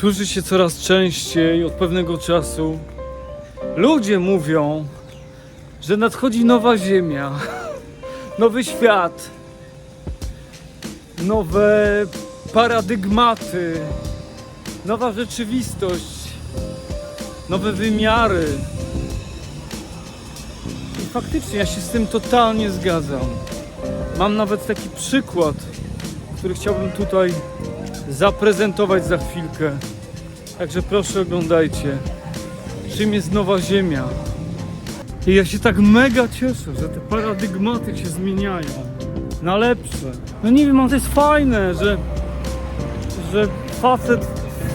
Słyszy się coraz częściej od pewnego czasu. Ludzie mówią, że nadchodzi nowa ziemia, nowy świat, nowe paradygmaty, nowa rzeczywistość, nowe wymiary. I faktycznie ja się z tym totalnie zgadzam. Mam nawet taki przykład, który chciałbym tutaj zaprezentować za chwilkę. Także proszę oglądajcie. Czym jest nowa ziemia? I ja się tak mega cieszę, że te paradygmaty się zmieniają na lepsze. No nie wiem, ale to jest fajne, że, że facet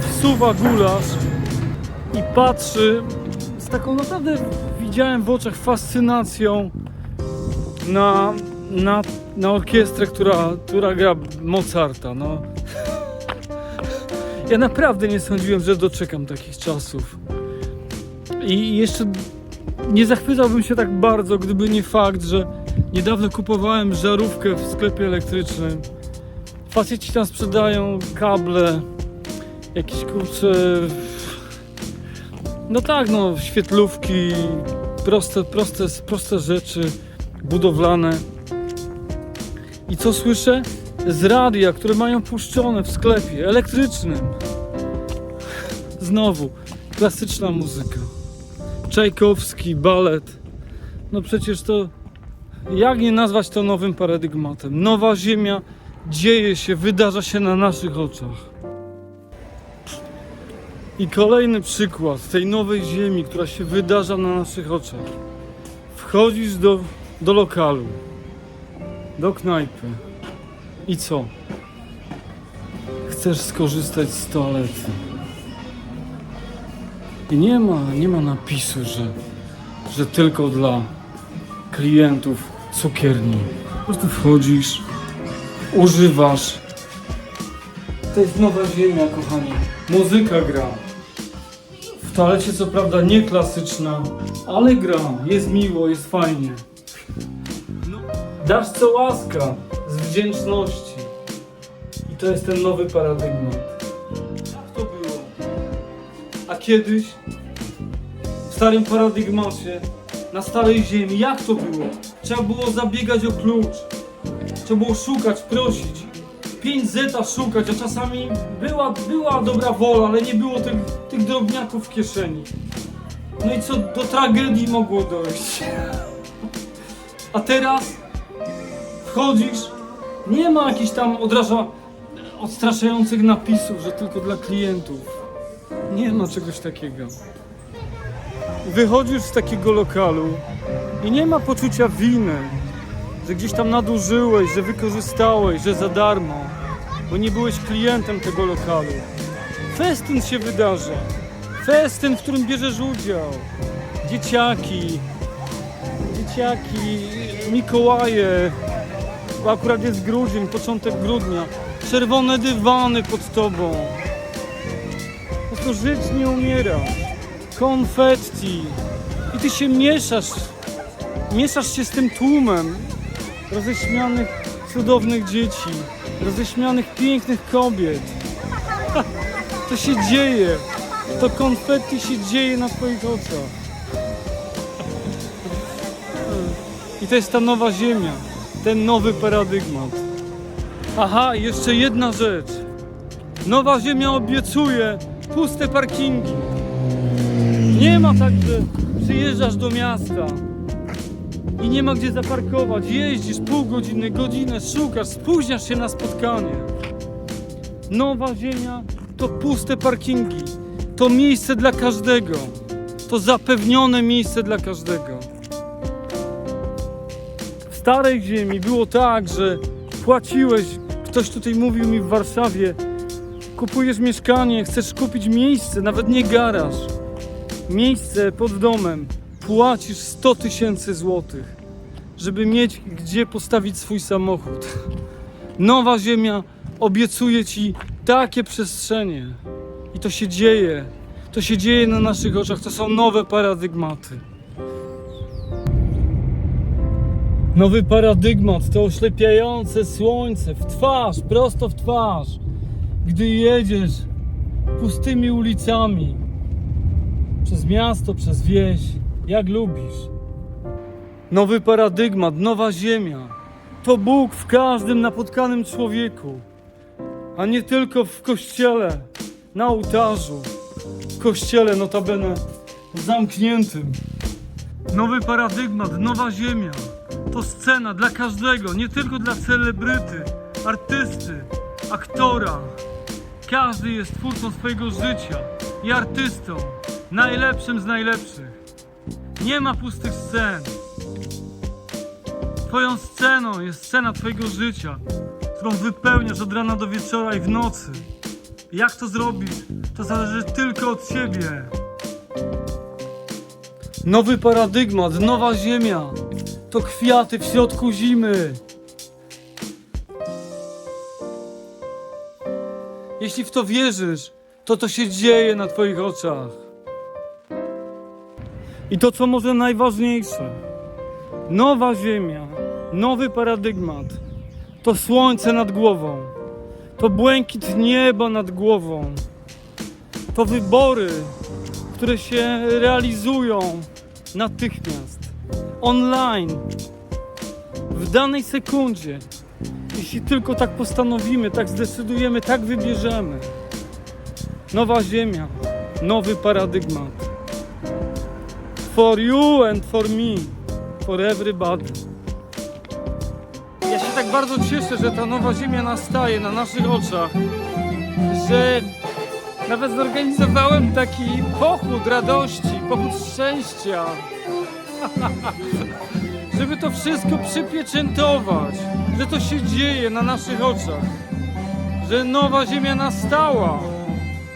wsuwa gulasz i patrzy z taką naprawdę widziałem w oczach fascynacją na, na, na orkiestrę, która, która gra Mozarta. No. Ja naprawdę nie sądziłem, że doczekam takich czasów. I jeszcze nie zachwycałbym się tak bardzo, gdyby nie fakt, że niedawno kupowałem żarówkę w sklepie elektrycznym. Faceci tam sprzedają kable, jakieś kurcze. No tak, no, świetlówki, proste, proste, proste rzeczy budowlane. I co słyszę? Z radia, które mają puszczone w sklepie elektrycznym. Znowu, klasyczna muzyka. Czajkowski, balet. No przecież to. Jak nie nazwać to nowym paradygmatem? Nowa ziemia dzieje się, wydarza się na naszych oczach. I kolejny przykład tej nowej ziemi, która się wydarza na naszych oczach. Wchodzisz do, do lokalu, do knajpy. I co? Chcesz skorzystać z toalety. I nie ma, nie ma napisu, że, że tylko dla klientów cukierni. Po prostu wchodzisz, używasz. To jest nowa ziemia, kochani. Muzyka gra. W toalecie co prawda nie klasyczna, ale gra. Jest miło, jest fajnie. Dasz co łaska wdzięczności. I to jest ten nowy paradygmat. Tak to było. A kiedyś w starym paradygmacie, na starej ziemi, jak to było? Trzeba było zabiegać o klucz. Trzeba było szukać, prosić. 5 zeta szukać, a czasami była, była dobra wola, ale nie było tych, tych drobniaków w kieszeni. No i co, do tragedii mogło dojść. A teraz wchodzisz, nie ma jakichś tam odraża, odstraszających napisów, że tylko dla klientów. Nie ma czegoś takiego. Wychodzisz z takiego lokalu i nie ma poczucia winy, że gdzieś tam nadużyłeś, że wykorzystałeś, że za darmo, bo nie byłeś klientem tego lokalu. Festyn się wydarza. Festyn, w którym bierzesz udział. Dzieciaki, dzieciaki, Mikołaje, bo akurat jest grudzień, początek grudnia. Czerwone dywany pod tobą. Po prostu żyć nie umiera. Konfetti. I ty się mieszasz. Mieszasz się z tym tłumem roześmianych, cudownych dzieci. Roześmianych, pięknych kobiet. To się dzieje. To konfetti się dzieje na twoich oczach. I to jest ta nowa ziemia. Ten nowy paradygmat. Aha, jeszcze jedna rzecz. Nowa ziemia obiecuje puste parkingi. Nie ma tak, że przyjeżdżasz do miasta i nie ma gdzie zaparkować. Jeździsz pół godziny, godzinę, szukasz, spóźniasz się na spotkanie. Nowa ziemia to puste parkingi. To miejsce dla każdego. To zapewnione miejsce dla każdego. Starej ziemi było tak, że płaciłeś, ktoś tutaj mówił mi w Warszawie, kupujesz mieszkanie, chcesz kupić miejsce, nawet nie garaż, miejsce pod domem, płacisz 100 tysięcy złotych, żeby mieć gdzie postawić swój samochód. Nowa ziemia obiecuje ci takie przestrzenie. I to się dzieje. To się dzieje na naszych oczach. To są nowe paradygmaty. Nowy paradygmat to oślepiające słońce w twarz, prosto w twarz. Gdy jedziesz pustymi ulicami, przez miasto, przez wieś, jak lubisz. Nowy paradygmat, nowa ziemia. To Bóg w każdym napotkanym człowieku, a nie tylko w kościele, na ołtarzu, w kościele notabene zamkniętym. Nowy paradygmat, nowa ziemia. To scena dla każdego, nie tylko dla celebryty, artysty, aktora. Każdy jest twórcą swojego życia i artystą, najlepszym z najlepszych. Nie ma pustych scen. Twoją sceną jest scena Twojego życia, którą wypełniasz od rana do wieczora i w nocy. Jak to zrobić, to zależy tylko od Ciebie. Nowy paradygmat, nowa ziemia. To kwiaty w środku zimy. Jeśli w to wierzysz, to to się dzieje na Twoich oczach. I to, co może najważniejsze, nowa ziemia, nowy paradygmat, to słońce nad głową, to błękit nieba nad głową, to wybory, które się realizują natychmiast, online, w danej sekundzie. Jeśli tylko tak postanowimy, tak zdecydujemy, tak wybierzemy. Nowa ziemia, nowy paradygmat. For you and for me, for everybody. Ja się tak bardzo cieszę, że ta nowa ziemia nastaje na naszych oczach, że nawet zorganizowałem taki pochód radości, pochód szczęścia. Żeby to wszystko przypieczętować, że to się dzieje na naszych oczach, że nowa ziemia nastała.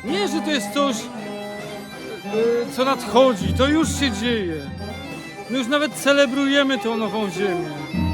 Nie, że to jest coś, e, co nadchodzi, to już się dzieje. My już nawet celebrujemy tą nową ziemię.